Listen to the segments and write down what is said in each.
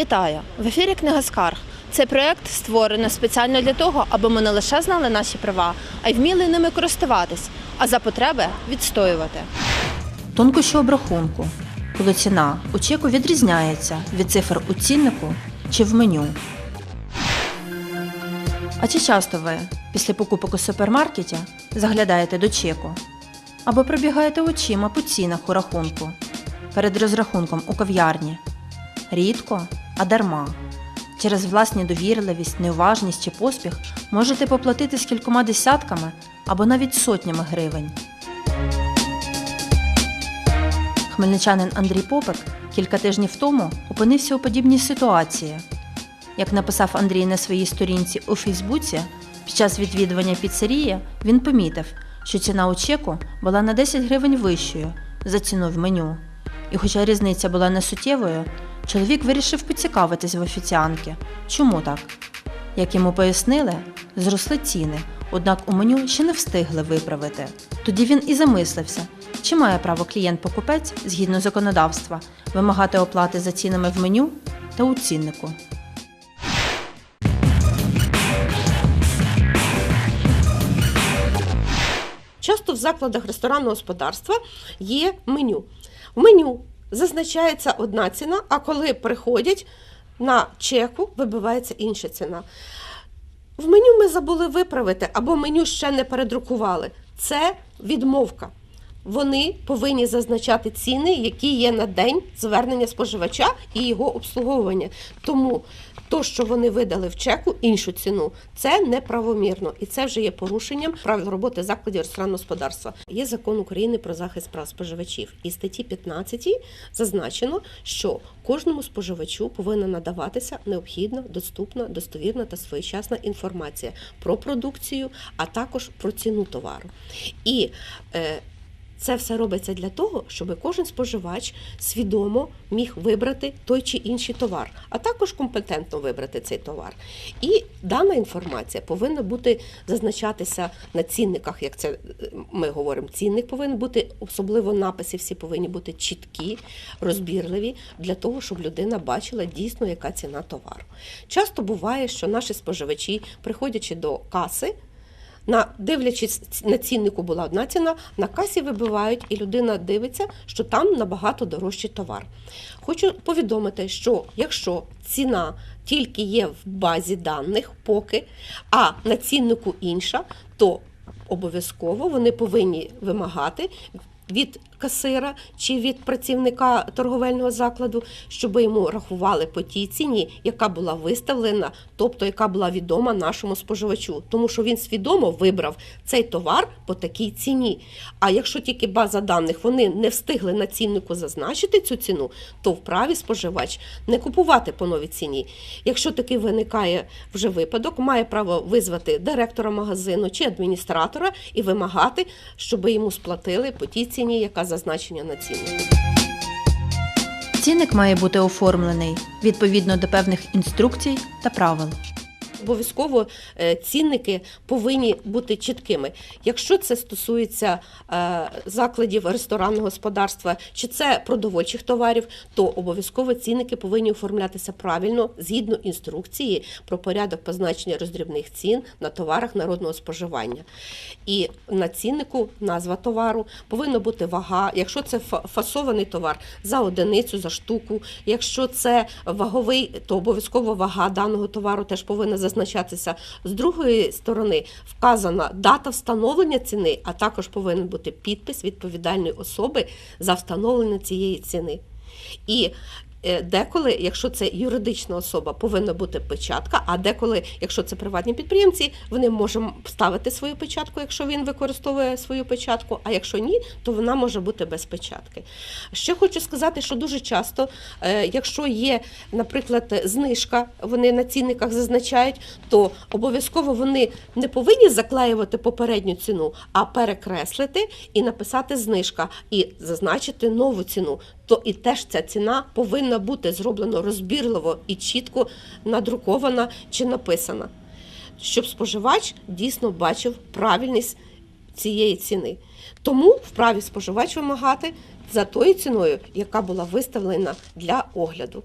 Вітаю! В ефірі Книга Скарг. Цей проект створений спеціально для того, аби ми не лише знали наші права, а й вміли ними користуватись, а за потреби відстоювати. Тонкощі обрахунку, коли ціна у чеку відрізняється від цифр у ціннику чи в меню. А чи часто ви після покупок у супермаркеті заглядаєте до чеку або пробігаєте очима по цінах у рахунку перед розрахунком у кав'ярні? Рідко, а дарма. Через власні довірливість, неуважність чи поспіх можете поплатити з кількома десятками або навіть сотнями гривень. Хмельничанин Андрій Попик кілька тижнів тому опинився у подібній ситуації. Як написав Андрій на своїй сторінці у Фейсбуці, під час відвідування піцерії він помітив, що ціна у чеку була на 10 гривень вищою за ціну в меню. І хоча різниця була не суттєвою, чоловік вирішив поцікавитись в офіціанки. Чому так? Як йому пояснили, зросли ціни, однак у меню ще не встигли виправити. Тоді він і замислився, чи має право клієнт-покупець, згідно законодавства, вимагати оплати за цінами в меню та у ціннику. Часто в закладах ресторанного господарства є меню. В меню зазначається одна ціна, а коли приходять на чеку, вибивається інша ціна. В меню ми забули виправити або меню ще не передрукували. Це відмовка. Вони повинні зазначати ціни, які є на день звернення споживача і його обслуговування. Тому то, що вони видали в чеку іншу ціну, це неправомірно, і це вже є порушенням правил роботи закладів ресторанного господарства. Є закон України про захист прав споживачів, і статті 15 зазначено, що кожному споживачу повинна надаватися необхідна, доступна, достовірна та своєчасна інформація про продукцію, а також про ціну товару. І е, це все робиться для того, щоб кожен споживач свідомо міг вибрати той чи інший товар, а також компетентно вибрати цей товар. І дана інформація повинна бути зазначатися на цінниках, як це е, ми говоримо. Цінник повинен бути, особливо написи всі повинні бути чіткі, розбірливі, для того, щоб людина бачила дійсно, яка ціна товару. Часто буває, що наші споживачі, приходячи до каси, на дивлячись на ціннику була одна ціна, на касі вибивають, і людина дивиться, що там набагато дорожчий товар. Хочу повідомити, що якщо ціна тільки є в базі даних, поки, а на ціннику інша, то обов'язково вони повинні вимагати від касира чи від працівника торговельного закладу, щоб йому рахували по тій ціні, яка була виставлена, тобто яка була відома нашому споживачу, тому що він свідомо вибрав цей товар по такій ціні. А якщо тільки база даних вони не встигли на ціннику зазначити цю ціну, то вправі споживач не купувати по новій ціні. Якщо такий виникає вже випадок, має право визвати директора магазину чи адміністратора і вимагати, щоб йому сплатили по тій ціні, яка зазначена на ціннику. Цінник має бути оформлений відповідно до певних інструкцій та правил. Обов'язково е, цінники повинні бути чіткими. Якщо це стосується е, закладів ресторанного господарства чи це продовольчих товарів, то обов'язково цінники повинні оформлятися правильно згідно інструкції про порядок позначення роздрібних цін на товарах народного споживання. І на ціннику назва товару повинна бути вага. Якщо це фасований товар за одиницю, за штуку. Якщо це ваговий, то обов'язково вага даного товару теж повинна зазначатися. З другої сторони вказана дата встановлення ціни, а також повинен бути підпис відповідальної особи за встановлення цієї ціни. І Деколи, якщо це юридична особа, повинна бути печатка, а деколи, якщо це приватні підприємці, вони можуть ставити свою печатку, якщо він використовує свою печатку, а якщо ні, то вона може бути без печатки. Ще хочу сказати, що дуже часто, е, якщо є, наприклад, знижка, вони на цінниках зазначають, то обов'язково вони не повинні заклеювати попередню ціну, а перекреслити і написати знижка і зазначити нову ціну. То і теж ця ціна повинна бути зроблена розбірливо і чітко надрукована чи написана, щоб споживач дійсно бачив правильність цієї ціни. Тому вправі споживач вимагати за тою ціною, яка була виставлена для огляду.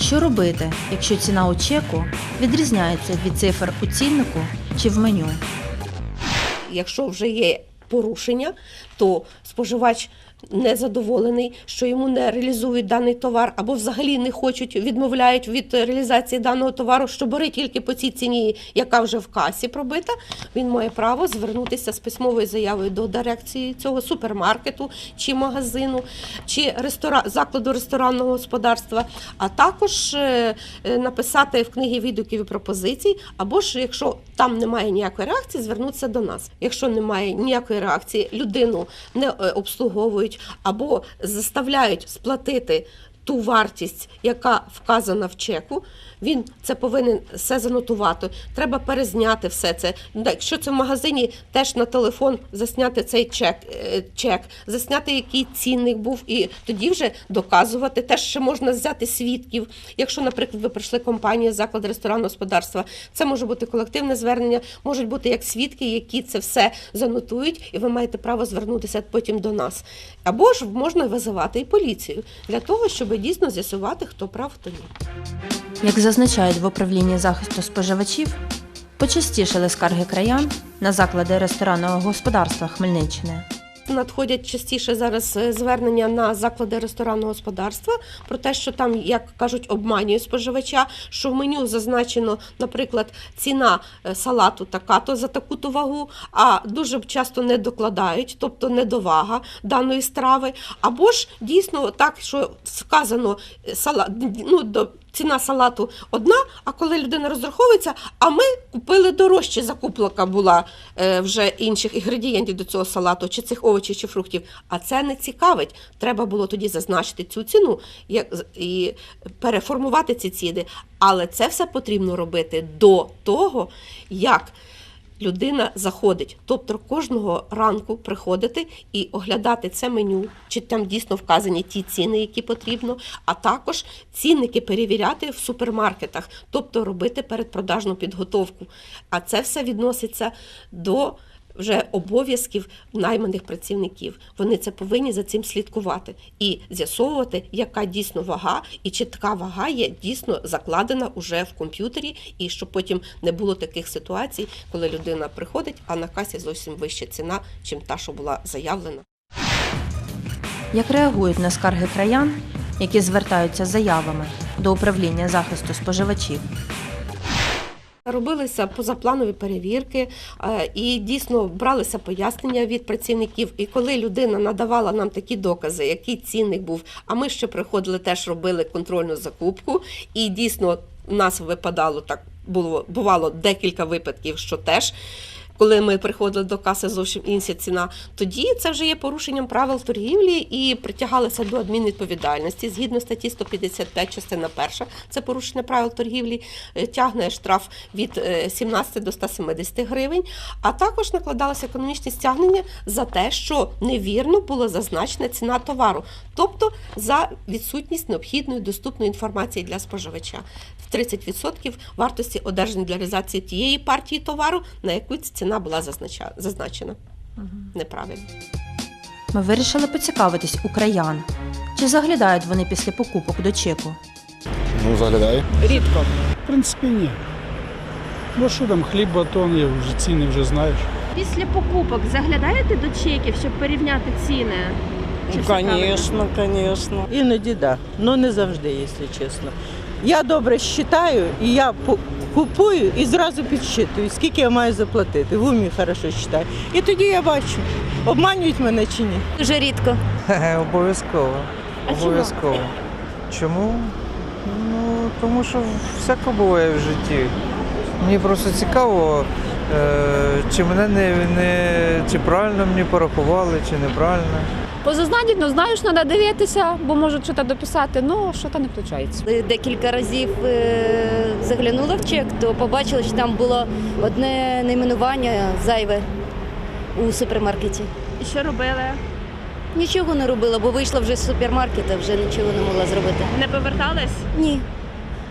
Що робити, якщо ціна у чеку відрізняється від цифр у ціннику чи в меню? Якщо вже є порушення, то споживач незадоволений, що йому не реалізують даний товар, або взагалі не хочуть, відмовляють від реалізації даного товару, що бери тільки по цій ціні, яка вже в касі пробита, він має право звернутися з письмовою заявою до дирекції цього супермаркету чи магазину, чи рестора... закладу ресторанного господарства, а також е, е, написати в книгі відгуків і пропозицій, або ж якщо там немає ніякої реакції, звернутися до нас. Якщо немає ніякої реакції, людину не е, обслуговують або заставляють сплатити ту вартість, яка вказана в чеку. Він це повинен все занотувати. Треба перезняти все це. Якщо це в магазині, теж на телефон засняти цей чек, е, чек, засняти, який цінник був, і тоді вже доказувати. Теж ще можна взяти свідків. Якщо, наприклад, ви прийшли компанія, заклад ресторанного господарства, це може бути колективне звернення, можуть бути як свідки, які це все занотують, і ви маєте право звернутися потім до нас. Або ж можна визивати і поліцію для того, щоб дійсно з'ясувати, хто прав, хто ні. Як зазначають в управлінні захисту споживачів, почастішали скарги краян на заклади ресторанного господарства Хмельниччини. Надходять частіше зараз е, звернення на заклади ресторанного господарства про те, що там, як кажуть, обманює споживача, що в меню зазначено, наприклад, ціна е, салату така-то за таку-то вагу, а дуже часто не докладають, тобто недовага даної страви. Або ж дійсно так, що сказано е, салат, ну, до, ціна салату одна, а коли людина розраховується, а ми купили дорожче, закуплика була е, вже інших інгредієнтів до цього салату, чи цих овочів, чи фруктів. А це не цікавить. Треба було тоді зазначити цю ціну і переформувати ці ціни. Але це все потрібно робити до того, як людина заходить. Тобто кожного ранку приходити і оглядати це меню, чи там дійсно вказані ті ціни, які потрібно, а також цінники перевіряти в супермаркетах, тобто робити передпродажну підготовку. А це все відноситься до вже обов'язків найманих працівників. Вони це повинні за цим слідкувати і з'ясовувати, яка дійсно вага, і чи така вага є дійсно закладена уже в комп'ютері, і щоб потім не було таких ситуацій, коли людина приходить, а на касі зовсім вища ціна, чим та, що була заявлена. Як реагують на скарги краян, які звертаються заявами до управління захисту споживачів? Робилися позапланові перевірки е, і дійсно бралися пояснення від працівників. І коли людина надавала нам такі докази, який цінник був, а ми ще приходили, теж робили контрольну закупку, і дійсно нас випадало так. Було бувало декілька випадків, що теж. Коли ми приходили до каси зовсім інша ціна, тоді це вже є порушенням правил торгівлі і притягалися до адмінвідповідальності згідно статті 155, частина перша. Це порушення правил торгівлі, е, тягне штраф від е, 17 до 170 гривень, а також накладалося економічне стягнення за те, що невірно була зазначена ціна товару, тобто за відсутність необхідної доступної інформації для споживача. В 30% вартості одержаної для реалізації тієї партії товару, на яку ціна була зазнача- зазначена. Неправильно. Ми вирішили поцікавитись у краян, чи заглядають вони після покупок до чеку. Ну, заглядаю. Рідко. В принципі, ні. Ну що там, хліб, батон, є, вже ціни вже знаєш. Після покупок заглядаєте до чеків, щоб порівняти ціни? Звісно, звісно. Іноді так, але не завжди, якщо чесно. Я добре вважаю, і я купую і зразу підсчитую, скільки я маю заплатити. В умі хорошо вважаю. І тоді я бачу, обманюють мене чи ні. Дуже рідко. Обов'язково. Обов'язково. Чому? Ну, тому що всяко буває в житті. Мені просто цікаво, е, чи мене не, не чи правильно мені порахували, чи неправильно. Позазнати, ну знаєш, треба дивитися, бо можуть щось дописати, ну що то не виходить. Декілька разів е, заглянула в чек, то побачила, що там було одне найменування зайве у супермаркеті. І що робили? Нічого не робила, бо вийшла вже з супермаркета, вже нічого не могла зробити. Не повертались? Ні.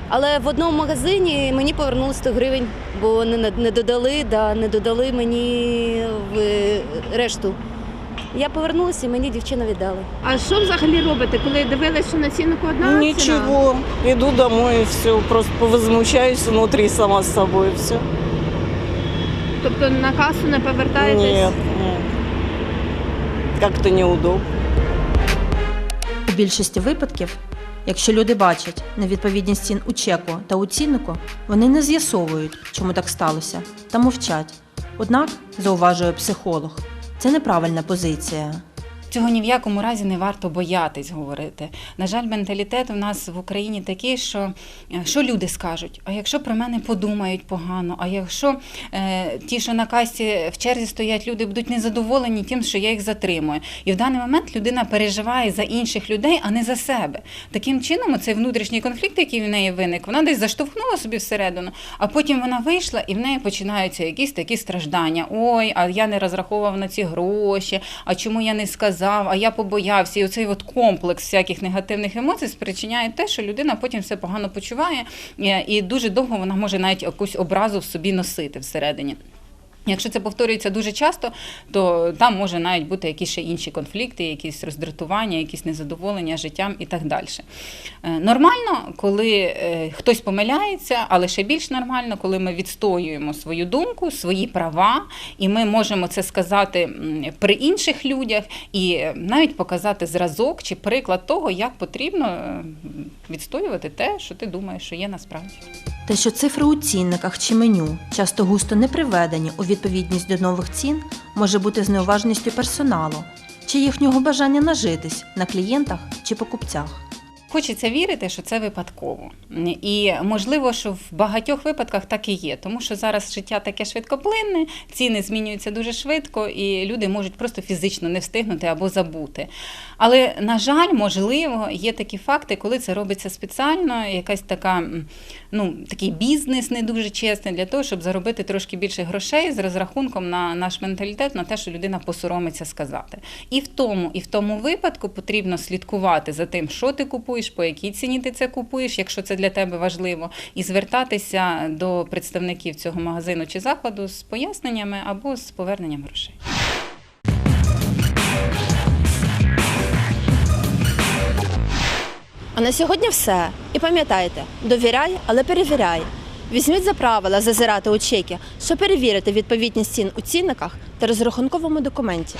Але в одному магазині мені повернули 100 гривень, бо не, не додали, да, не додали мені в решту Я повернулася і мені дівчина віддала. А що взагалі робите, коли дивилися, що на ціннику одна ціна? Ничего, иду домой и все, просто повозмущаюсь внутри сама с собой все. Тобто на касу не повертаєтесь? Нет, нет. Как-то неудобно. У більшості випадків, якщо люди бачать невідповідність цін у чеку та у ціннику, вони не з'ясовують, чому так сталося, та мовчать. Однак, зауважує психолог, це неправильна позиція. Цього ні в якому разі не варто боятись говорити. На жаль, менталітет у нас в Україні такий, що е, що люди скажуть? А якщо про мене подумають погано, а якщо е, ті, що на касі в черзі стоять, люди будуть незадоволені тим, що я їх затримую. І в даний момент людина переживає за інших людей, а не за себе. Таким чином, цей внутрішній конфлікт, який в неї виник, вона десь заштовхнула собі всередину, а потім вона вийшла і в неї починаються якісь такі страждання. Ой, а я не розраховував на ці гроші, а чому я не сказав, а я побоявся. І оцей от комплекс всяких негативних емоцій спричиняє те, що людина потім все погано почуває, е, і дуже довго вона може навіть якусь образу в собі носити всередині. Якщо це повторюється дуже часто, то там може навіть бути якісь ще інші конфлікти, якісь роздратування, якісь незадоволення життям і так далі. Е, Нормально, коли е, хтось помиляється, але ще більш нормально, коли ми відстоюємо свою думку, свої права, і ми можемо це сказати при інших людях і навіть показати зразок чи приклад того, як потрібно е, відстоювати те, що ти думаєш, що є насправді. Те, що цифри у цінниках чи меню часто густо не приведені у відповідність до нових цін, може бути з персоналу чи їхнього бажання нажитись на клієнтах чи покупцях. Хочеться вірити, що це випадково. І можливо, що в багатьох випадках так і є, тому що зараз життя таке швидкоплинне, ціни змінюються дуже швидко, і люди можуть просто фізично не встигнути або забути. Але, на жаль, можливо, є такі факти, коли це робиться спеціально, якась така, ну, такий бізнес не дуже чесний для того, щоб заробити трошки більше грошей з розрахунком на наш менталітет, на те, що людина посоромиться сказати. І в тому, і в тому випадку потрібно слідкувати за тим, що ти купуєш, по якій ціні ти це купуєш, якщо це для тебе важливо, і звертатися до представників цього магазину чи закладу з поясненнями або з поверненням грошей. А на сьогодні все. І пам'ятайте, довіряй, але перевіряй. Візьміть за правила зазирати у чеки, щоб перевірити відповідність цін у цінниках та розрахунковому документі.